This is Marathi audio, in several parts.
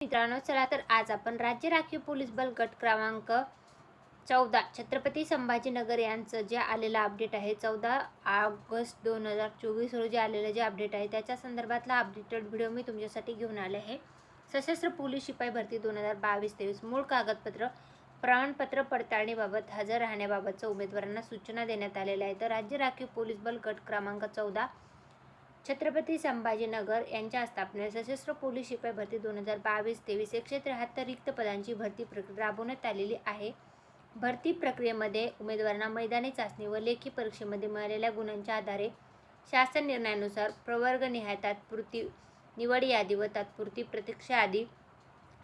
मित्रांनो चला तर आज आपण राज्य राखीव पोलीस बल गट क्रमांक चौदा छत्रपती संभाजीनगर यांचं जे आलेलं अपडेट आहे चौदा ऑगस्ट दोन हजार चोवीस रोजी आलेलं जे अपडेट आहे त्याच्या संदर्भातला अपडेटेड व्हिडिओ मी तुमच्यासाठी घेऊन आले आहे. सशस्त्र पोलीस शिपाई भरती दोन हजार बावीस तेवीस मूळ कागदपत्र प्रमाणपत्र पडताळणीबाबत हजर राहण्याबाबतच्या उमेदवारांना सूचना देण्यात आलेल्या आहे तर राज्य राखीव पोलीस बल गट क्रमांक चौदा छत्रपती संभाजीनगर यांच्या स्थापनेत सशस्त्र पोलीस शिपाई भरती दोन हजार बावीस तेवीस एकशे त्र्याहत्तर रिक्त पदांची भरती प्रक्रिया राबवण्यात आलेली आहे. भरती प्रक्रियेमध्ये उमेदवारांना मैदानी चाचणी व लेखी परीक्षेमध्ये मिळालेल्या गुणांच्या आधारे शासन निर्णयानुसार प्रवर्गनिहाय तात्पुरती निवड यादी व तात्पुरती प्रतीक्षा आदी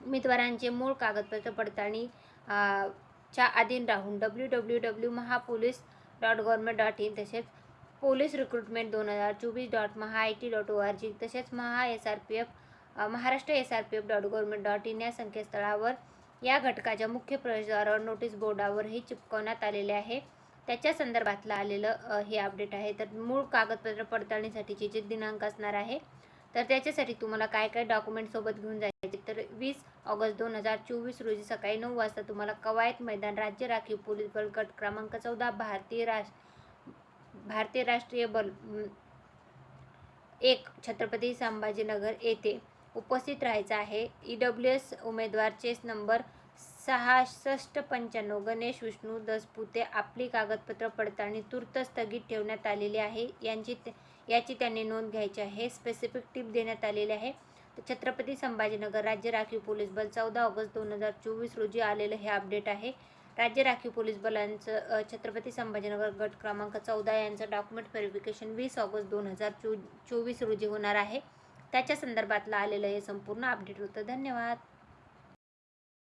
उमेदवारांचे मूळ कागदपत्र पडताळणी च्या अधीन राहून W W W Mahapolice dot government dot in तसेच पोलीस रिक्रुटमेंट दोन हजार चोवीस dot Maha I T dot O R G तसेच Maha S R P F Maharashtra S R P F dot government dot in या संकेतस्थळावर या घटकाच्या मुख्य प्रवेशद्वारावर नोटीस बोर्डावरही चिपकवण्यात आलेले आहे. त्याच्या संदर्भातलं आलेलं हे अपडेट आहे. तर मूळ कागदपत्र पडताळणीसाठीचे जे दिनांक असणार आहे तर त्याच्यासाठी तुम्हाला काय काय डॉक्युमेंट सोबत घेऊन जायचे? तर वीस ऑगस्ट दोन हजार चोवीस रोजी सकाळी नऊ वाजता तुम्हाला कवायत मैदान राज्य राखीव पोलीस बल गट क्रमांक चौदा भारतीय राष्ट्र भारतीय राष्ट्रीय बल एक छत्रपती संभाजीनगर येथे उपस्थित राहायचं आहे. ई डब्ल्यू एस उमेदवार चेस नंबर सहासष्ट पंच्याण्णव गणेश विष्णू दसपुते आपली कागदपत्र पडताळणी तूर्त स्थगित ठेवण्यात आलेली आहे. यांची याची त्यांनी नोंद घ्यायची आहे. स्पेसिफिक टिप देण्यात आलेली आहे. छत्रपती संभाजीनगर राज्य राखीव पोलीस बल चौदा ऑगस्ट दोन हजार चोवीस रोजी आलेलं हे अपडेट आहे. राज्य राखीव पोलीस बलांचं छत्रपती संभाजीनगर गट क्रमांक चौदा यांचं डॉक्युमेंट व्हेरिफिकेशन वीस ऑगस्ट दोन हजार चो चोवीस रोजी होणार आहे. त्याच्या संदर्भातलं आलेलं हे संपूर्ण अपडेट होतं. धन्यवाद.